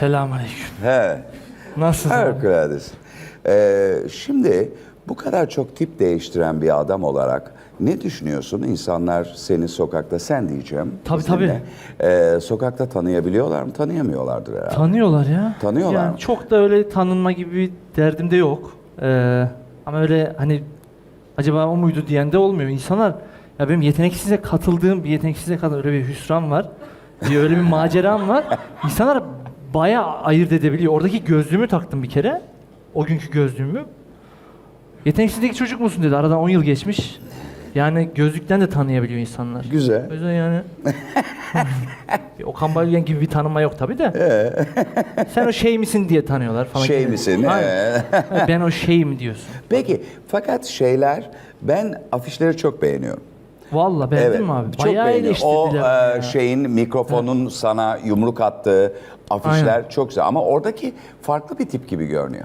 Selamünaleyküm. He. Nasılsın? Herkülades. Ee, şimdi bu kadar çok tip değiştiren bir adam olarak ne düşünüyorsun? İnsanlar seni sokakta sen diyeceğim. Tabii, izninle. Ee, sokakta tanıyabiliyorlar mı? Tanıyamıyorlardır herhalde. Tanıyorlar ya. Tanıyorlar Yani mı? çok da öyle tanınma gibi bir derdim de yok. Ee, ama öyle hani acaba o muydu diyen de olmuyor. İnsanlar ya benim yeteneksize katıldığım bir yeteneksize kadar öyle bir hüsran var. Bir öyle bir maceram var. İnsanlar bayağı ayırt edebiliyor. Oradaki gözlüğümü taktım bir kere. O günkü gözlüğümü. Yeteneksizdeki çocuk musun dedi. Aradan 10 yıl geçmiş. Yani gözlükten de tanıyabiliyor insanlar. Güzel. O yüzden yani Okan Bayülgen gibi bir tanınma yok tabi de. Sen o şey misin diye tanıyorlar falan. Şey gibi. misin? Ee, ben o şeyim diyorsun. Peki fakat şeyler ben afişleri çok beğeniyorum. Valla beğendin mi abi? Çok Bayağı beğeniyorum. O eleştirdiler. e, ya. şeyin mikrofonun sana yumruk attığı afişler Aynen. çok güzel ama oradaki farklı bir tip gibi görünüyor.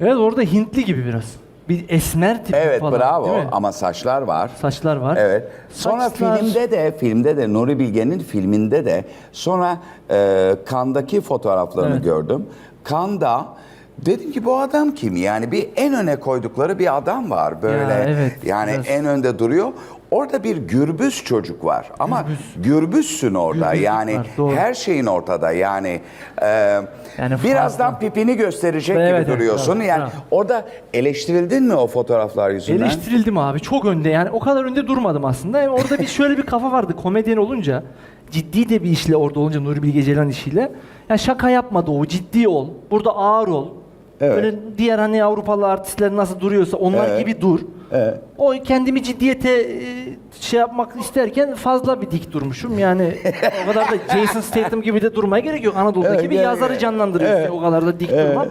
Evet orada Hintli gibi biraz. Bir esmer tipi Evet falan. bravo değil mi? ama saçlar var. Saçlar var. Evet. Sonra Saçlar- filmde de filmde de Nuri Bilge'nin filminde de sonra e, Kandaki fotoğraflarını Evet. gördüm. Kanda dedim ki bu adam kim? Yani bir en öne koydukları bir adam var böyle. Ya, evet, yani biraz. en önde duruyor. Orada bir gürbüz çocuk var ama gürbüzsün orada. Gürbüzlük yani var, doğru. her şeyin ortada. Yani, e, Yani birazdan fazla. pipini gösterecek Evet, gibi evet, duruyorsun. bravo, yani bravo. orada eleştirildin mi o fotoğraflar yüzünden? Eleştirildim abi. Çok önde. Yani o kadar önde durmadım aslında. Yani orada bir şöyle bir kafa vardı. Komedyen olunca ciddi de bir işle orada olunca Nuri Bilge Ceylan işiyle. Yani şaka yapma Doğu. Ciddi ol. Burada ağır ol. Evet. Böyle diğer hani Avrupalı artistler nasıl duruyorsa onlar Evet. gibi dur. Evet. O kendimi ciddiyete e, şey yapmak isterken fazla bir dik durmuşum. Yani o kadar da Jason Statham gibi de durmaya gerek yok. Anadolu'daki Evet, bir gerek yazarı yok. canlandırıyor. Evet. O kadar da dik Evet, durmam.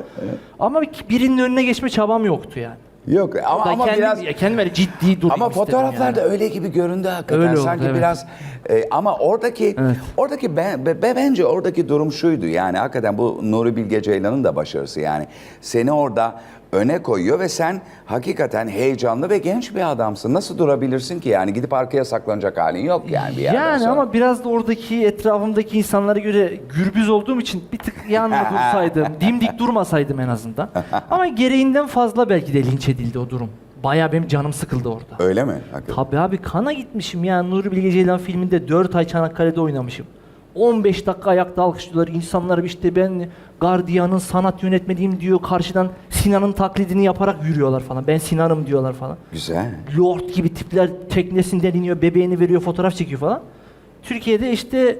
Ama bir- birinin önüne geçme çabam yoktu yani. Yok ama, Ben ama kendim, biraz kendim böyle ciddi durayım ama fotoğraflarda yani. öyle gibi göründü hakikaten. Öyle oldu, Sanki evet. biraz e, ama oradaki Evet. oradaki ben, be- be- bence oradaki durum şuydu. Yani hakikaten bu Nuri Bilge Ceylan'ın da başarısı. Yani seni orada öne koyuyor ve sen hakikaten heyecanlı ve genç bir adamsın. Nasıl durabilirsin ki yani gidip arkaya saklanacak halin yok yani bir yerden Yani sonra. ama biraz da oradaki etrafımdaki insanlara göre gürbüz olduğum için bir tık yanında dursaydım, dimdik durmasaydım en azından. Ama gereğinden fazla belki de linç edildi o durum. Bayağı benim canım sıkıldı orada. öyle mi? Hakikaten. Tabii abi kana gitmişim ya. Nuri Bilge Ceylan filminde 4 ay Çanakkale'de oynamışım. 15 dakika ayakta alkışlıyorlar. İnsanlar işte ben gardiyanın sanat yönetmeniyim diyor. Karşıdan Sinan'ın taklidini yaparak yürüyorlar falan. Ben Sinan'ım diyorlar falan. Güzel. Lord gibi tipler teknesinden iniyor, bebeğini veriyor, fotoğraf çekiyor falan. Türkiye'de işte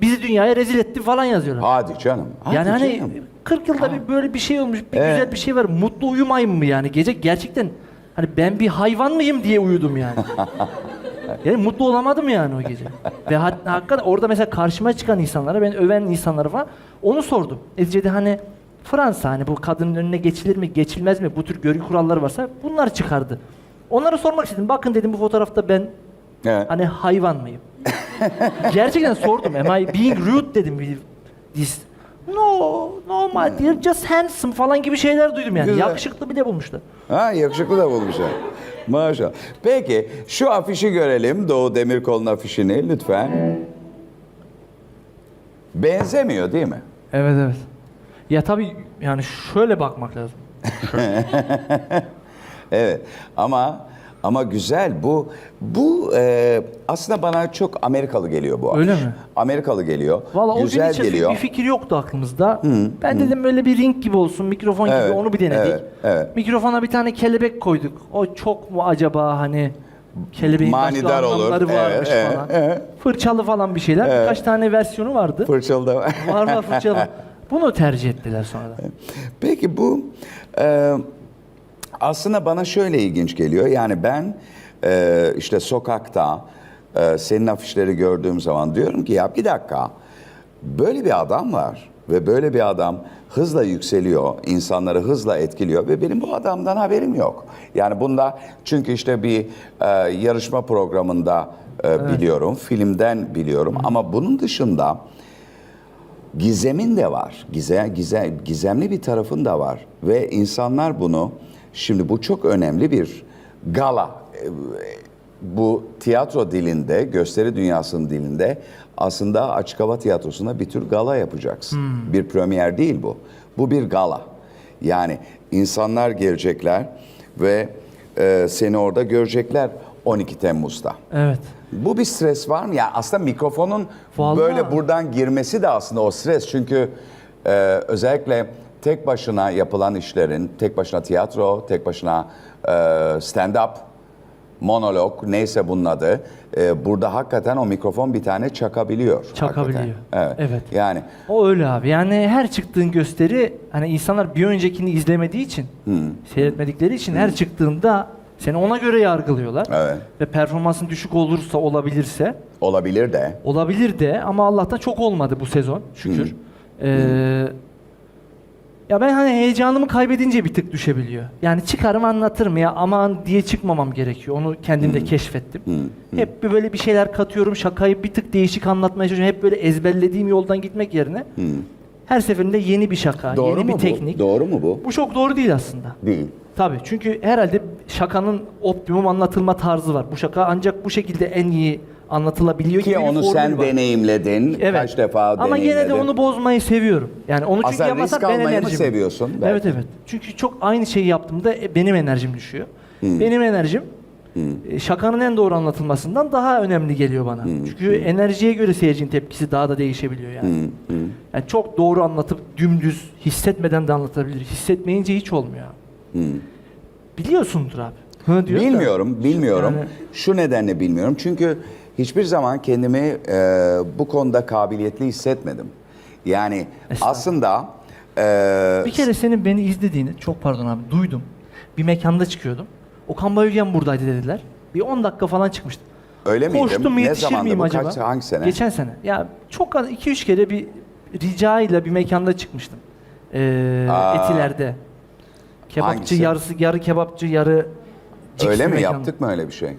bizi dünyaya rezil etti falan yazıyorlar. Hadi canım. Hadi yani hani canım. 40 yılda bir böyle bir şey olmuş, bir Evet. güzel bir şey var. Mutlu uyumayayım mı yani? Gece gerçekten hani ben bir hayvan mıyım diye uyudum yani. yani mutlu olamadım yani o gece. Ve hat- hakikaten orada mesela karşıma çıkan insanlara, ben öven insanlara falan onu sordum. Neticede hani Fransa hani bu kadının önüne geçilir mi, geçilmez mi? Bu tür görgü kuralları varsa bunlar çıkardı. Onlara sormak istedim. Bakın dedim bu fotoğrafta ben Evet. hani hayvan mıyım? Gerçekten sordum. Am I being rude dedim. bir- This. No, no my dear, just handsome falan gibi şeyler duydum yani. Güzel. Yakışıklı bile bulmuşlar. Ha yakışıklı da bulmuşlar. Maşallah. Peki şu afişi görelim. Doğu Demirkol'un afişini lütfen. Benzemiyor değil mi? Evet evet. Ya tabii yani şöyle bakmak lazım. Evet ama ama güzel bu bu e, aslında bana çok Amerikalı geliyor bu. Öyle mi? Amerikalı geliyor. Valla o gün güzel geliyor. bir fikir yoktu aklımızda. ben dedim böyle bir ring gibi olsun, mikrofon Evet, gibi onu bir denedik. evet, evet. Mikrofona bir tane kelebek koyduk. O çok mu acaba hani kelebeğin Manidar olur. Evet, varmış evet, falan. evet. Fırçalı falan bir şeyler. Birkaç tane versiyonu vardı. Fırçalı da var. var var fırçalı. Bunu tercih ettiler sonradan. Peki bu e, aslında bana şöyle ilginç geliyor. Yani ben e, işte sokakta e, senin afişleri gördüğüm zaman diyorum ki ya bir dakika böyle bir adam var ve böyle bir adam hızla yükseliyor, insanları hızla etkiliyor ve benim bu adamdan haberim yok. Yani bunda çünkü işte bir e, yarışma programında e, biliyorum, filmden biliyorum ama bunun dışında gizemin de var. Gize, gize, gizemli bir tarafın da var. Ve insanlar bunu, şimdi bu çok önemli bir gala. Ee, bu tiyatro dilinde, gösteri dünyasının dilinde aslında açık hava tiyatrosunda bir tür gala yapacaksın. Bir premier değil bu. Bu bir gala. Yani insanlar gelecekler ve e, seni orada görecekler 12 Temmuz'da. Evet. Bu bir stres var mı? Yani aslında mikrofonun Vallahi- böyle buradan girmesi de aslında o stres. Çünkü e, özellikle tek başına yapılan işlerin, tek başına tiyatro, tek başına e, stand-up, monolog neyse bunun adı. e, burada hakikaten o mikrofon bir tane çakabiliyor. Çakabiliyor. hakikaten. Evet. Evet. Yani O öyle abi. Yani her çıktığın gösteri hani insanlar bir öncekini izlemediği için, seyretmedikleri için her çıktığında seni ona göre yargılıyorlar. Evet. Ve performansın düşük olursa olabilirse olabilir de. olabilir de ama Allah'tan çok olmadı bu sezon şükür. Ee, ya ben hani heyecanımı kaybedince bir tık düşebiliyor. Yani çıkarım anlatırım ya aman diye çıkmamam gerekiyor. Onu kendimde keşfettim. Hep bir böyle bir şeyler katıyorum. Şakayı bir tık değişik anlatmaya çalışıyorum. Hep böyle ezberlediğim yoldan gitmek yerine her seferinde yeni bir şaka, Doğru yeni mu bir bu? teknik. Doğru mu bu? Bu çok doğru değil aslında. Değil. Tabii çünkü herhalde şakanın optimum anlatılma tarzı var. Bu şaka ancak bu şekilde en iyi anlatılabiliyor Ki gibi bir onu formül sen var. deneyimledin. Evet. Kaç defa Ama deneyimledin. yine de onu bozmayı seviyorum. Yani onu çünkü Aslında yapmasam risk ben almayı mı enerjim. seviyorsun belki? Evet evet. Çünkü çok aynı şeyi yaptığımda e, benim enerjim düşüyor. Benim enerjim e, şakanın en doğru anlatılmasından daha önemli geliyor bana. Çünkü enerjiye göre seyircinin tepkisi daha da değişebiliyor yani. Yani çok doğru anlatıp dümdüz hissetmeden de anlatabilir. Hissetmeyince hiç olmuyor. Biliyorsundur abi. Hı diyor da. Bilmiyorum, bilmiyorum. Yani- Şu nedenle bilmiyorum. Çünkü hiçbir zaman kendimi e, bu konuda kabiliyetli hissetmedim. Yani aslında e, Bir kere senin beni izlediğini, çok pardon abi, duydum. Bir mekanda çıkıyordum. Okan Bayülgen buradaydı dediler. Bir 10 dakika falan çıkmıştım. öyle miydim? Koştum mu ne yetişir zamandı miyim bu? acaba? Kaç, hangi sene? Geçen sene. Ya çok az, 2-3 kere bir rica ile bir mekanda çıkmıştım. Ee, Aa. Etilerde. Kebapçı Hangisi? yarısı, yarı kebapçı, yarı öyle mi mekan. yaptık mı öyle bir şey?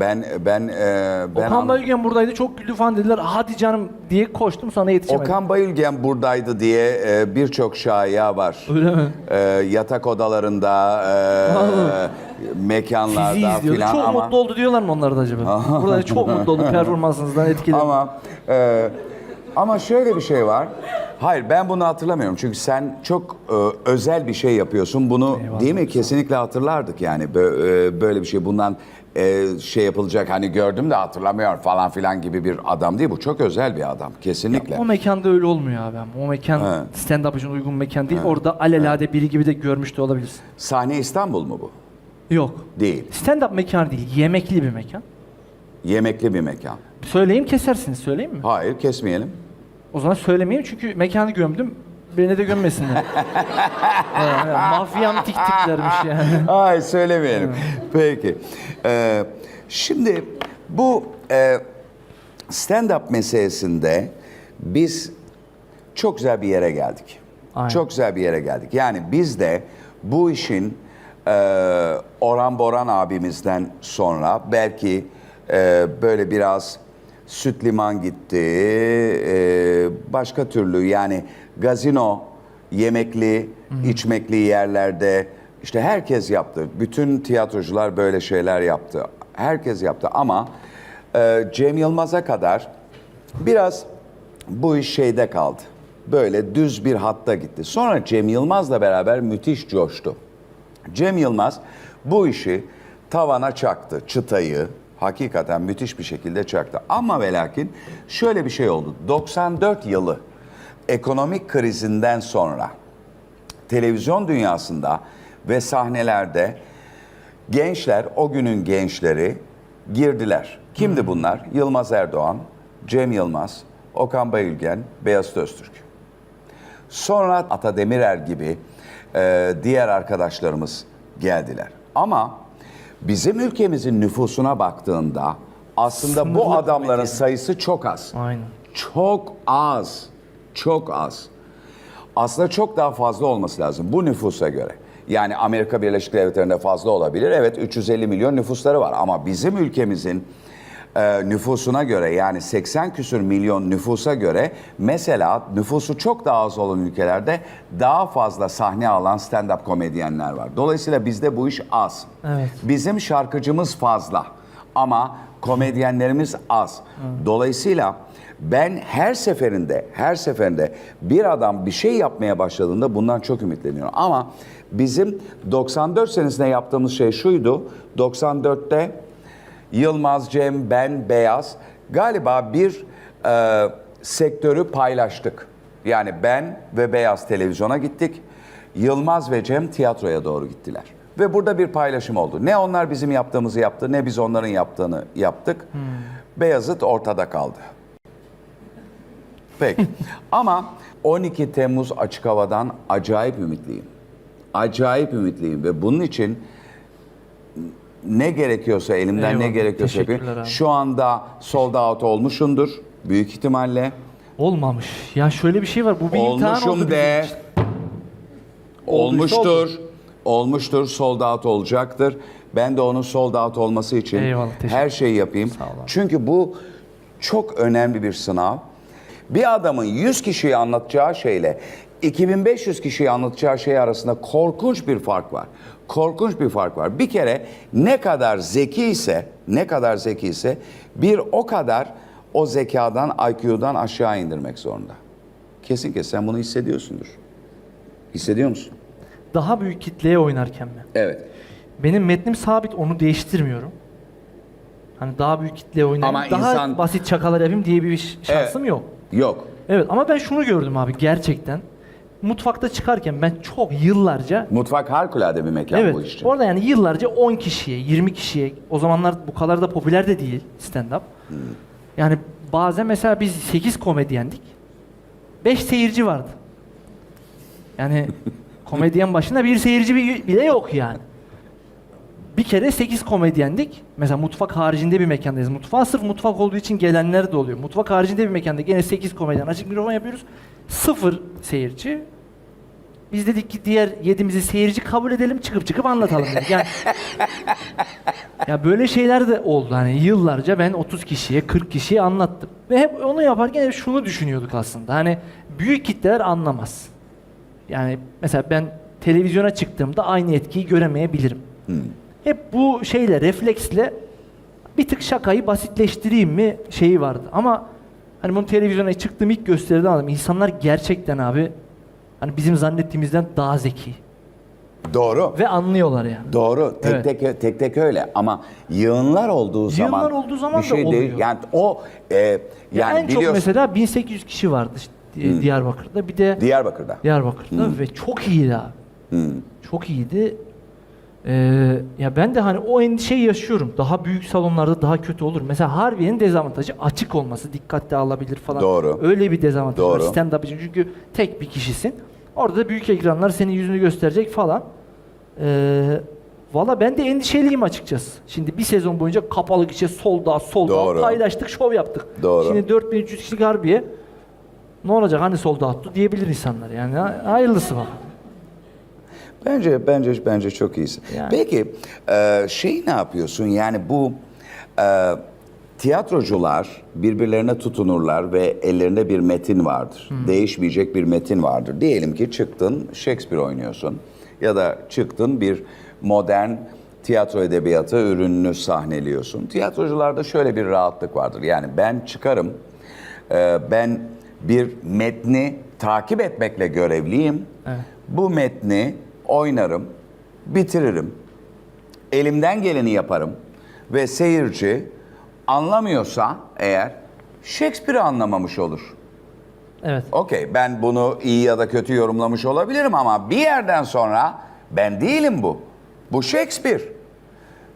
Ben ben e, ben Okan an- Bayülgen buradaydı, çok güldü falan dediler. Hadi canım diye koştum sonra yetişemedim. Okan Bayülgen buradaydı diye e, birçok şaya var. Öyle mi? E, yatak odalarında, e, Sizi mekanlarda izliyordu. filan Çok ama mutlu oldu diyorlar mı onlar da acaba? Burada çok mutlu oldu performansınızdan etkilendi. Ama e, ama şöyle bir şey var. Hayır ben bunu hatırlamıyorum. Çünkü sen çok e, özel bir şey yapıyorsun. Bunu değil mi? Kesinlikle hatırlardık yani. Bö- e, böyle bir şey bundan e, şey yapılacak hani gördüm de hatırlamıyorum falan filan gibi bir adam değil. Bu çok özel bir adam. Kesinlikle. O mekanda öyle olmuyor abi. ama. O mekan stand-up için uygun mekan değil. Orada alelade biri gibi de görmüş de olabilirsin. Sahne İstanbul mu bu? Yok. Değil. Stand-up mekan değil. Yemekli bir mekan. Yemekli bir mekan. Söyleyeyim kesersiniz. Söyleyeyim mi? Hayır kesmeyelim. O zaman söylemeyeyim çünkü mekanı gömdüm. Beni de gömmesinler. evet, mafyam tik tiklermiş yani. Hayır söylemeyelim. Peki. Ee, şimdi bu e, stand-up meselesinde biz çok güzel bir yere geldik. Aynen. Çok güzel bir yere geldik. Yani biz de bu işin e, Orhan Boran abimizden sonra belki e, böyle biraz süt liman gitti, e, başka türlü yani gazino, yemekli, içmekli yerlerde işte herkes yaptı. Bütün tiyatrocular böyle şeyler yaptı. Herkes yaptı ama e, Cem Yılmaz'a kadar biraz bu iş şeyde kaldı. Böyle düz bir hatta gitti. Sonra Cem Yılmaz'la beraber müthiş coştu. Cem Yılmaz bu işi tavana çaktı, çıtayı hakikaten müthiş bir şekilde çaktı. Ama ve lakin şöyle bir şey oldu. 94 yılı ekonomik krizinden sonra televizyon dünyasında ve sahnelerde gençler, o günün gençleri girdiler. Kimdi bunlar? Yılmaz Erdoğan, Cem Yılmaz, Okan Bayülgen, Beyazıt Öztürk. Sonra Ata Demirer gibi e, diğer arkadaşlarımız geldiler. Ama bizim ülkemizin nüfusuna baktığında aslında Sınırlı bu adamların komedyen. sayısı çok az. Aynen. Çok az. Çok az. Aslında çok daha fazla olması lazım bu nüfusa göre. Yani Amerika Birleşik Devletleri'nde fazla olabilir. Evet 350 milyon nüfusları var ama bizim ülkemizin e, nüfusuna göre yani 80 küsür milyon nüfusa göre mesela nüfusu çok daha az olan ülkelerde daha fazla sahne alan stand-up komedyenler var. Dolayısıyla bizde bu iş az. Evet. Bizim şarkıcımız fazla. ama komedyenlerimiz az. Dolayısıyla ben her seferinde, her seferinde bir adam bir şey yapmaya başladığında bundan çok ümitleniyorum. Ama bizim 94 senesinde yaptığımız şey şuydu. 94'te Yılmaz, Cem, ben, Beyaz galiba bir e, sektörü paylaştık. Yani ben ve Beyaz televizyona gittik. Yılmaz ve Cem tiyatroya doğru gittiler. Ve burada bir paylaşım oldu. Ne onlar bizim yaptığımızı yaptı ne biz onların yaptığını yaptık. Beyazıt ortada kaldı. Peki. Ama 12 Temmuz açık havadan acayip ümitliyim. Acayip ümitliyim ve bunun için ne gerekiyorsa elimden ne Eyvallah, gerekiyorsa yapayım. teşekkürler abi. Şu anda sold out olmuşundur büyük ihtimalle. Olmamış. Ya şöyle bir şey var. Bu bir imtihan oldu Olmuşum bizim de. için. Olmuştur. Olmuştur. Sold out olacaktır. Ben de onun sold out olması için Eyvallah, teşekkür her şeyi yapayım. Sağ ol abi. Çünkü bu çok önemli bir sınav. Bir adamın 100 kişiyi anlatacağı şeyle 2500 kişiyi anlatacağı şey arasında korkunç bir fark var. Korkunç bir fark var. Bir kere ne kadar zeki ise, ne kadar zeki ise bir o kadar o zekadan, IQ'dan aşağı indirmek zorunda. Kesinlikle sen bunu hissediyorsundur. Hissediyor musun? Daha büyük kitleye oynarken mi? Evet. Benim metnim sabit onu değiştirmiyorum. Hani daha büyük kitleye oynayayım. Ama daha insan- basit çakalar yapayım diye bir şansım yok. Yok. Evet ama ben şunu gördüm abi gerçekten. Mutfakta çıkarken ben çok yıllarca Mutfak harikulade bir mekan evet bu iş için. orada yani yıllarca 10 kişiye 20 kişiye o zamanlar bu kadar da popüler de değil stand up. Hmm. Yani bazen mesela biz 8 komedyendik. 5 seyirci vardı. Yani komedyen başında bir seyirci bi- bile yok yani. Bir kere 8 komedyendik. Mesela mutfak haricinde bir mekandayız. Mutfağa sırf mutfak olduğu için gelenler de oluyor. Mutfak haricinde bir mekanda gene 8 komedyen açık mikrofon yapıyoruz. Sıfır seyirci. Biz dedik ki diğer yedimizi seyirci kabul edelim çıkıp çıkıp anlatalım dedik. Yani ya böyle şeyler de oldu. Hani yıllarca ben 30 kişiye, 40 kişiye anlattım. Ve hep onu yaparken hep şunu düşünüyorduk aslında. Hani büyük kitleler anlamaz. Yani mesela ben televizyona çıktığımda aynı etkiyi göremeyebilirim. Hep bu şeyle, refleksle bir tık şakayı basitleştireyim mi şeyi vardı. Ama hani bunu televizyona çıktığım ilk gösteride anladım. İnsanlar gerçekten abi hani bizim zannettiğimizden daha zeki. Doğru. Ve anlıyorlar yani. Doğru. Tek Evet. tek tek tek öyle ama yığınlar olduğu zaman Yığınlar olduğu zaman bir da şey değil. oluyor. Yani o e, Ya yani en çok biliyorsun mesela 1800 kişi vardı işte Di- Diyarbakır'da. Bir de Diyarbakır'da. Diyarbakır'da ve çok iyiydi abi. Çok iyiydi. Ee, ya ben de hani o endişeyi yaşıyorum. Daha büyük salonlarda daha kötü olur. Mesela Harbiye'nin dezavantajı açık olması. Dikkatli alabilir falan. Doğru. Öyle bir dezavantaj var Doğru. stand-up için. Çünkü tek bir kişisin. Orada da büyük ekranlar senin yüzünü gösterecek falan. Ee, Valla ben de endişeliyim açıkçası. Şimdi bir sezon boyunca kapalı gişe solda solda paylaştık şov yaptık. Doğru. Şimdi 4300 kişilik Harbiye ne olacak hani solda attı diyebilir insanlar yani Ha- hayırlısı bak. Bence bence bence çok iyisin. Yani. Peki e, şey ne yapıyorsun? Yani bu e, tiyatrocular birbirlerine tutunurlar ve ellerinde bir metin vardır. Değişmeyecek bir metin vardır. Diyelim ki çıktın Shakespeare oynuyorsun ya da çıktın bir modern tiyatro edebiyatı ürününü sahneliyorsun. Tiyatrocularda şöyle bir rahatlık vardır. Yani ben çıkarım, e, ben bir metni takip etmekle görevliyim. Evet. Bu metni oynarım, bitiririm. Elimden geleni yaparım ve seyirci anlamıyorsa eğer Shakespeare'i anlamamış olur. Evet. Okey ben bunu iyi ya da kötü yorumlamış olabilirim ama bir yerden sonra ben değilim bu. Bu Shakespeare.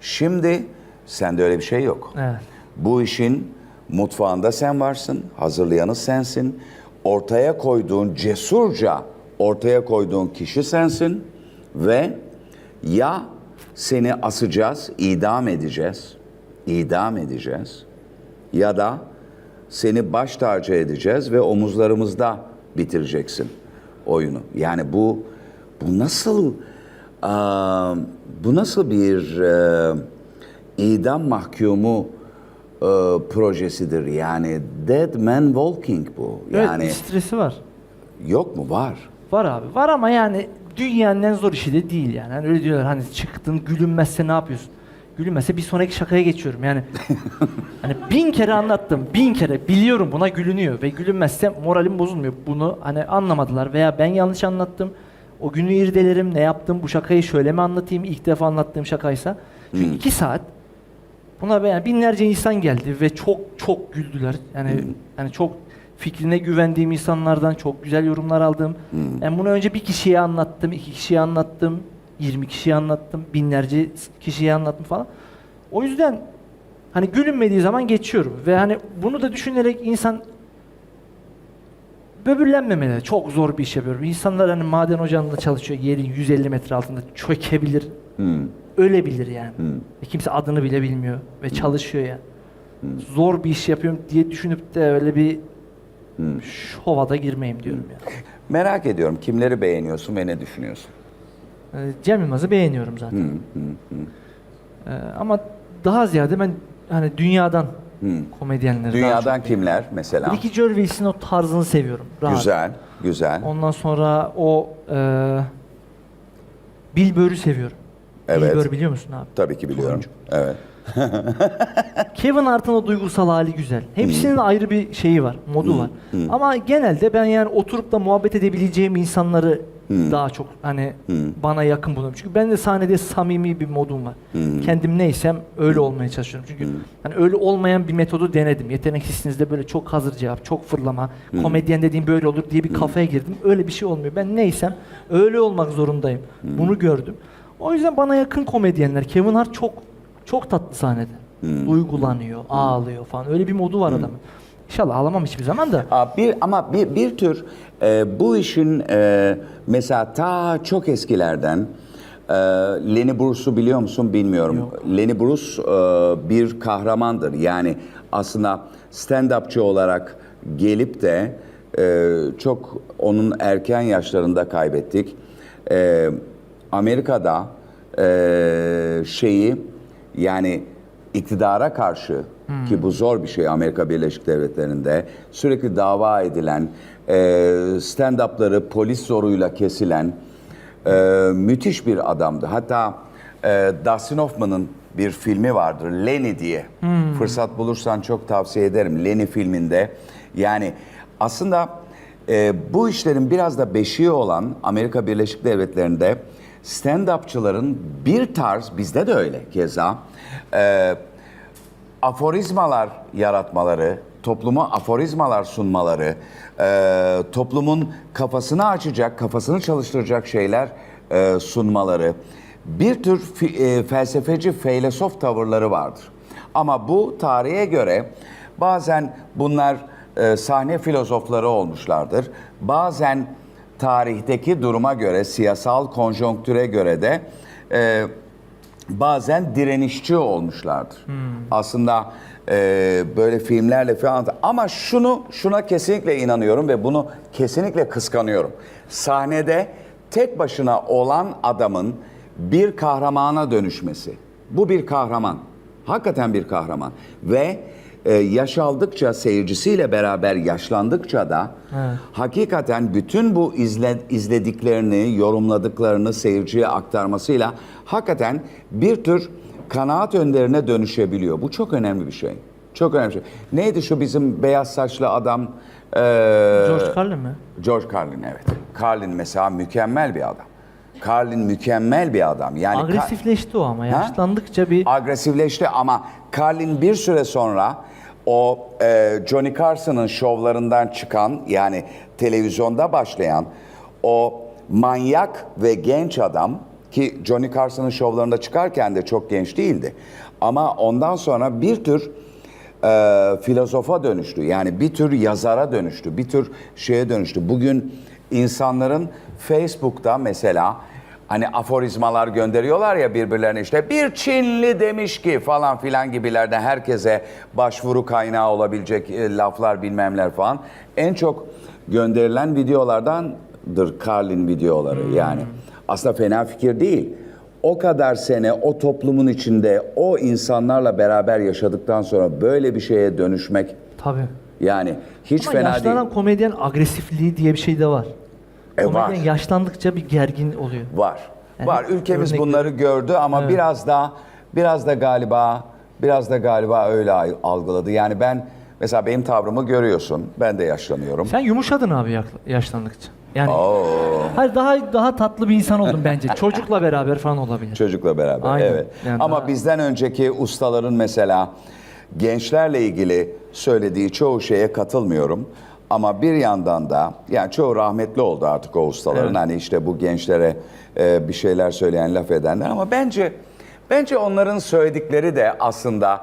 Şimdi sende öyle bir şey yok. Evet. Bu işin mutfağında sen varsın, hazırlayanı sensin. Ortaya koyduğun cesurca ortaya koyduğun kişi sensin ve ya seni asacağız, idam edeceğiz, idam edeceğiz ya da seni baş tacı edeceğiz ve omuzlarımızda bitireceksin oyunu. Yani bu bu nasıl aa, bu nasıl bir e, idam mahkumu e, projesidir yani Dead Man Walking bu. Yani Evet, stresi var. yok mu var? Var abi. Var ama yani dünyanın en zor işi de değil yani. Hani öyle diyorlar hani çıktın gülünmezse ne yapıyorsun? Gülünmezse bir sonraki şakaya geçiyorum. Yani hani bin kere anlattım, bin kere biliyorum buna gülünüyor ve gülünmezse moralim bozulmuyor. Bunu hani anlamadılar veya ben yanlış anlattım. O günü irdelerim, ne yaptım, bu şakayı şöyle mi anlatayım, ilk defa anlattığım şakaysa. Çünkü iki saat buna ben binlerce insan geldi ve çok çok güldüler. Yani yani çok fikrine güvendiğim insanlardan çok güzel yorumlar aldım. Ben bunu önce bir kişiye anlattım, iki kişiye anlattım, 20 kişiye anlattım, binlerce kişiye anlattım falan. O yüzden hani gülünmediği zaman geçiyorum ve hani bunu da düşünerek insan böbürlenmemeli. Çok zor bir iş yapıyorum. İnsanlar hani maden ocağında çalışıyor, yerin 150 metre altında çökebilir, Hmm. ölebilir yani. Hmm. Ve kimse adını bile bilmiyor ve çalışıyor ya. Zor bir iş yapıyorum diye düşünüp de öyle bir Hmm. şovada girmeyeyim diyorum ya. Merak ediyorum kimleri beğeniyorsun ve ne düşünüyorsun? Ee, Cem Yılmaz'ı beğeniyorum zaten. Hı, hı, hı. Ee, ama daha ziyade ben hani dünyadan Hı. komedyenleri Dünyadan kimler mesela? Ricky Gervais'in o tarzını seviyorum. Rahat. Güzel, güzel. Ondan sonra o e, Bill Burr'ü seviyorum. Evet. Bill Burr biliyor musun abi? Tabii ki biliyorum. Oyuncu. Evet. Kevin Hart'ın o duygusal hali güzel. Hepsinin ayrı bir şeyi var, modu var. hı. Ama genelde ben yani oturup da muhabbet edebileceğim insanları daha çok hani bana yakın buluyorum. Çünkü ben de sahnede samimi bir modum var. Kendim neysem öyle olmaya çalışıyorum. Çünkü hani öyle olmayan bir metodu denedim. Yeteneksizsiniz de böyle çok hazır cevap, çok fırlama, komedyen dediğim böyle olur diye bir kafaya girdim. Öyle bir şey olmuyor. Ben neysem öyle olmak zorundayım. Bunu gördüm. O yüzden bana yakın komedyenler. Kevin Hart çok çok tatlı sahnede. Duygulanıyor, ağlıyor falan. Öyle bir modu var adamın. İnşallah ağlamam hiçbir zaman da. Aa, bir ama bir bir tür e, bu işin e, mesela ta çok eskilerden e, Lenny Bruce'u biliyor musun bilmiyorum. Lenny Bruce e, bir kahramandır. Yani aslında stand-upçı olarak gelip de e, çok onun erken yaşlarında kaybettik. E, Amerika'da e, şeyi yani iktidara karşı ki bu zor bir şey Amerika Birleşik Devletleri'nde sürekli dava edilen, e, stand-up'ları polis zoruyla kesilen e, müthiş bir adamdı. Hatta e, Dustin Hoffman'ın bir filmi vardır Lenny diye. Fırsat bulursan çok tavsiye ederim. Lenny filminde yani aslında e, bu işlerin biraz da beşiği olan Amerika Birleşik Devletleri'nde stand-upçıların bir tarz, bizde de öyle keza, e, aforizmalar yaratmaları, topluma aforizmalar sunmaları, e, toplumun kafasını açacak, kafasını çalıştıracak şeyler e, sunmaları, bir tür fi- e, felsefeci, feylesof tavırları vardır. Ama bu tarihe göre bazen bunlar e, sahne filozofları olmuşlardır. Bazen tarihteki duruma göre, siyasal konjonktüre göre de e, bazen direnişçi olmuşlardır. Aslında e, böyle filmlerle falan ama şunu şuna kesinlikle inanıyorum ve bunu kesinlikle kıskanıyorum. Sahnede tek başına olan adamın bir kahramana dönüşmesi. Bu bir kahraman. Hakikaten bir kahraman ve e, yaş aldıkça seyircisiyle beraber yaşlandıkça da Evet. hakikaten bütün bu izle, izlediklerini, yorumladıklarını seyirciye aktarmasıyla hakikaten bir tür kanaat önderine dönüşebiliyor. Bu çok önemli bir şey. Çok önemli bir şey. Neydi şu bizim beyaz saçlı adam? Ee, George Carlin mi? George Carlin evet. Carlin mesela mükemmel bir adam. Carlin mükemmel bir adam. Yani Agresifleşti o ama. Yaşlandıkça bir agresifleşti ama Carlin bir süre sonra o e, Johnny Carson'ın şovlarından çıkan yani televizyonda başlayan o manyak ve genç adam ki Johnny Carson'ın şovlarında çıkarken de çok genç değildi. Ama ondan sonra bir tür e, filozofa dönüştü. Yani bir tür yazara dönüştü. Bir tür şeye dönüştü. Bugün insanların Facebook'ta mesela hani aforizmalar gönderiyorlar ya birbirlerine işte bir Çinli demiş ki falan filan gibilerden herkese başvuru kaynağı olabilecek e, laflar bilmemler falan. En çok gönderilen videolardandır Carlin videoları yani. Aslında fena fikir değil. O kadar sene o toplumun içinde o insanlarla beraber yaşadıktan sonra böyle bir şeye dönüşmek tabii. yani hiç Ama fena yaşlanan değil. komedyen agresifliği diye bir şey de var. E, komedyen var. yaşlandıkça bir gergin oluyor. Var. Yani var. Ülkemiz örnek bunları gördü ama Evet. biraz daha biraz da galiba biraz da galiba öyle algıladı. Yani ben mesela benim tavrımı görüyorsun. Ben de yaşlanıyorum. Sen yumuşadın abi yaşlandıkça. Yani Oo, hayır daha daha tatlı bir insan oldun bence. Çocukla beraber falan olabilir. çocukla beraber. Aynen. Evet. Yani Ama daha- bizden önceki ustaların mesela gençlerle ilgili söylediği çoğu şeye katılmıyorum. Ama bir yandan da yani çoğu rahmetli oldu artık o ustaların. Evet. Hani işte bu gençlere e, bir şeyler söyleyen, laf edenler ama bence bence onların söyledikleri de aslında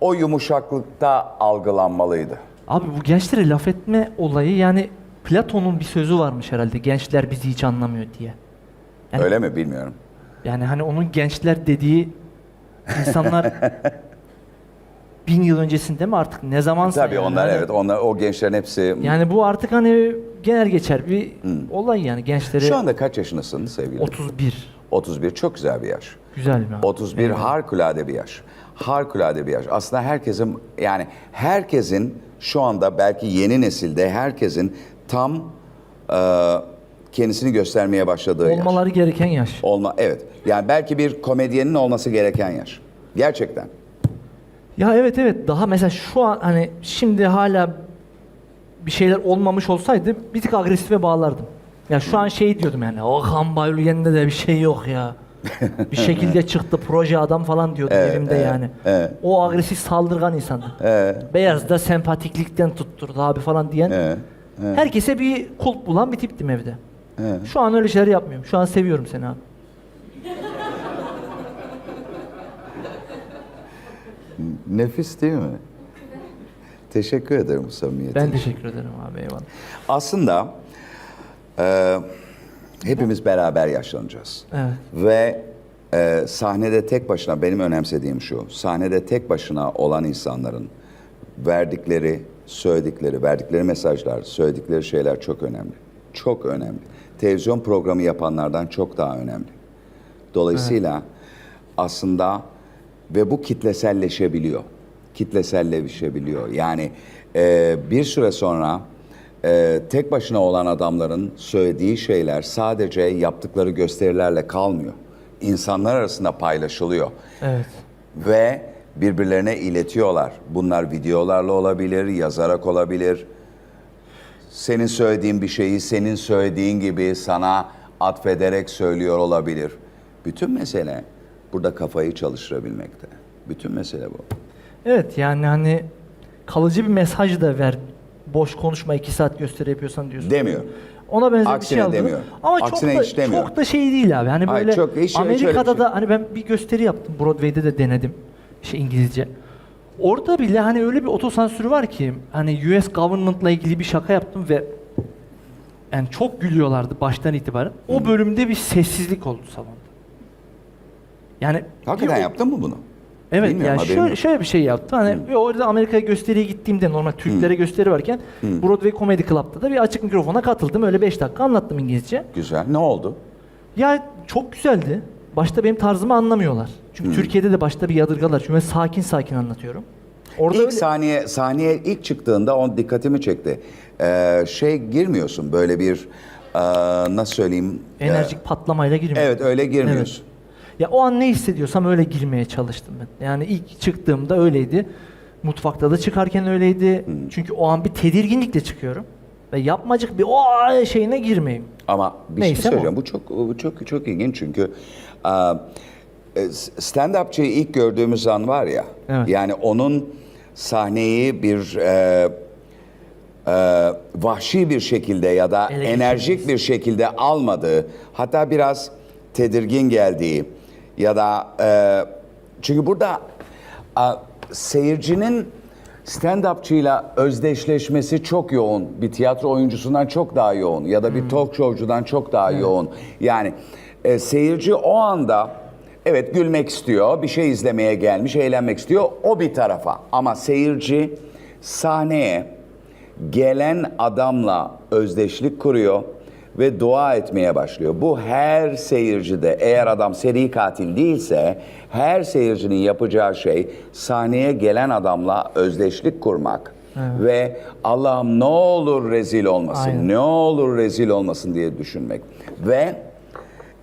o yumuşaklıkta algılanmalıydı. Abi bu gençlere laf etme olayı yani Platon'un bir sözü varmış herhalde. Gençler bizi hiç anlamıyor diye. Yani- Öyle mi bilmiyorum. Yani hani onun gençler dediği insanlar bin yıl öncesinde mi artık ne zamansa Tabii yani. onlar Hani- evet onlar o gençlerin hepsi Yani bu artık hani genel geçer bir olay yani gençlere Şu anda kaç yaşındasın sevgili? 31 31 çok güzel bir yaş. güzel mi? abi? 31 harikulade bir yaş. Harikulade bir yaş. Aslında herkesin yani herkesin şu anda belki yeni nesilde herkesin tam e, kendisini göstermeye başladığı yaş. Olmaları gereken yaş. Olma evet. Yani belki bir komedyenin olması gereken yaş. Gerçekten. Ya evet evet daha mesela şu an hani şimdi hala bir şeyler olmamış olsaydı bir tık agresife bağlardım. Ya şu an şey diyordum yani o Han Bayülgen'de de bir şey yok ya. bir şekilde çıktı proje adam falan diyordum Evet, elimde evet, yani. evet. O agresif saldırgan insandı. Evet. Beyaz da sempatiklikten tutturdu abi falan diyen. Evet. Herkese bir kulp bulan bir tiptim evde. Şu an öyle şeyler yapmıyorum. Şu an seviyorum seni abi. Nefis değil mi? Teşekkür ederim bu samimiyetin. Ben teşekkür ederim abi eyvallah. Aslında e, hepimiz beraber yaşlanacağız. Evet. Ve e, sahnede tek başına benim önemsediğim şu. Sahnede tek başına olan insanların verdikleri, söyledikleri, verdikleri mesajlar, söyledikleri şeyler çok önemli. Çok önemli. Televizyon programı yapanlardan çok daha önemli. Dolayısıyla aslında ve bu kitleselleşebiliyor. Kitleselleşebiliyor. Yani e, bir süre sonra e, tek başına olan adamların söylediği şeyler sadece yaptıkları gösterilerle kalmıyor. İnsanlar arasında paylaşılıyor Evet. ve birbirlerine iletiyorlar. Bunlar videolarla olabilir, yazarak olabilir. Senin söylediğin bir şeyi senin söylediğin gibi sana atfederek söylüyor olabilir. Bütün mesele burada kafayı çalıştırabilmekte. Bütün mesele bu. Evet yani hani kalıcı bir mesaj da ver. Boş konuşma iki saat gösteri yapıyorsan diyorsun. Demiyor. Ona benzer Aksine bir şey aldım. demiyor. Ama Aksine çok da, hiç demiyor. çok da şey değil abi. Hani Hayır, böyle çok- hiç- Amerika'da şey- da hani ben bir gösteri yaptım. Broadway'de de denedim. Şey İngilizce. Orada bile hani öyle bir otosansürü var ki hani US government'la ilgili bir şaka yaptım ve yani çok gülüyorlardı baştan itibaren. O bölümde bir sessizlik oldu salonda. Yani Hakikaten bir- yaptın mı bunu? Evet Bilmiyorum, yani şöyle, yok. şöyle bir şey yaptı. Hani bir orada Amerika'ya gösteriye gittiğimde normal Türklere gösteri varken Broadway Comedy Club'da da bir açık mikrofona katıldım. Öyle 5 dakika anlattım İngilizce. Güzel. Ne oldu? Ya çok güzeldi. Başta benim tarzımı anlamıyorlar. Çünkü Türkiye'de de başta bir yadırgalar. Çünkü ben sakin sakin anlatıyorum. Orada ilk öyle- saniye sahneye ilk çıktığında on dikkatimi çekti. Ee, şey girmiyorsun böyle bir e, nasıl söyleyeyim? enerjik patlamayla Ee, girmiyorum. evet öyle girmiyorsun. Ya o an ne hissediyorsam öyle girmeye çalıştım ben. Yani ilk çıktığımda öyleydi. Mutfakta da çıkarken öyleydi. Çünkü o an bir tedirginlikle çıkıyorum. Ve yapmacık bir o şeyine girmeyeyim. Ama bir Neyse şey söyleyeceğim. Bu çok bu çok çok ilginç çünkü e, stand-upçıyı ilk gördüğümüz an var ya. Evet. Yani onun sahneyi bir e, e, vahşi bir şekilde ya da Ele enerjik bir şekilde almadığı, hatta biraz tedirgin geldiği ya da e, çünkü burada e, seyircinin stand-upçıyla özdeşleşmesi çok yoğun. Bir tiyatro oyuncusundan çok daha yoğun ya da bir talk showcudan çok daha yoğun. Yani e, seyirci o anda evet gülmek istiyor, bir şey izlemeye gelmiş, eğlenmek istiyor. O bir tarafa. Ama seyirci sahneye gelen adamla özdeşlik kuruyor ve dua etmeye başlıyor. Bu her seyircide eğer adam seri katil değilse her seyircinin yapacağı şey sahneye gelen adamla özdeşlik kurmak ve Allah'ım ne olur rezil olmasın, Aynen. ne olur rezil olmasın diye düşünmek. Ve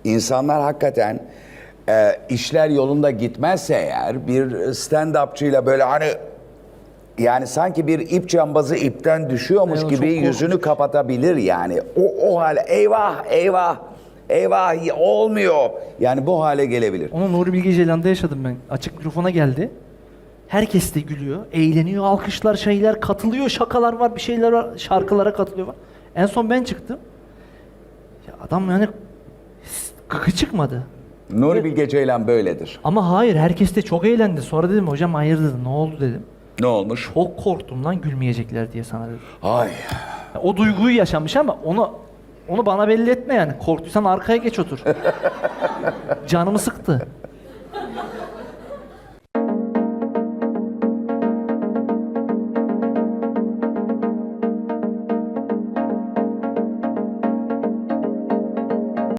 insanlar hakikaten e, işler yolunda gitmezse eğer bir stand-upçıyla böyle hani yani sanki bir ip cambazı ipten düşüyormuş Evet, gibi yüzünü kapatabilir yani. O, o hale eyvah eyvah eyvah olmuyor. Yani bu hale gelebilir. Onu Nuri Bilge Ceylan'da yaşadım ben. Açık mikrofona geldi. Herkes de gülüyor, eğleniyor, alkışlar, şeyler, katılıyor, şakalar var, bir şeyler var, şarkılara katılıyor var. En son ben çıktım. Ya adam yani gıkı çıkmadı. Nuri Bilge Ceylan böyledir. Ama hayır, herkes de çok eğlendi. Sonra dedim hocam hayırdır, ne oldu dedim. Ne olmuş? Çok korktum lan gülmeyecekler diye sana dedim. Ay. Ya o duyguyu yaşamış ama onu onu bana belli etme yani. Korktuysan arkaya geç otur. Canımı sıktı.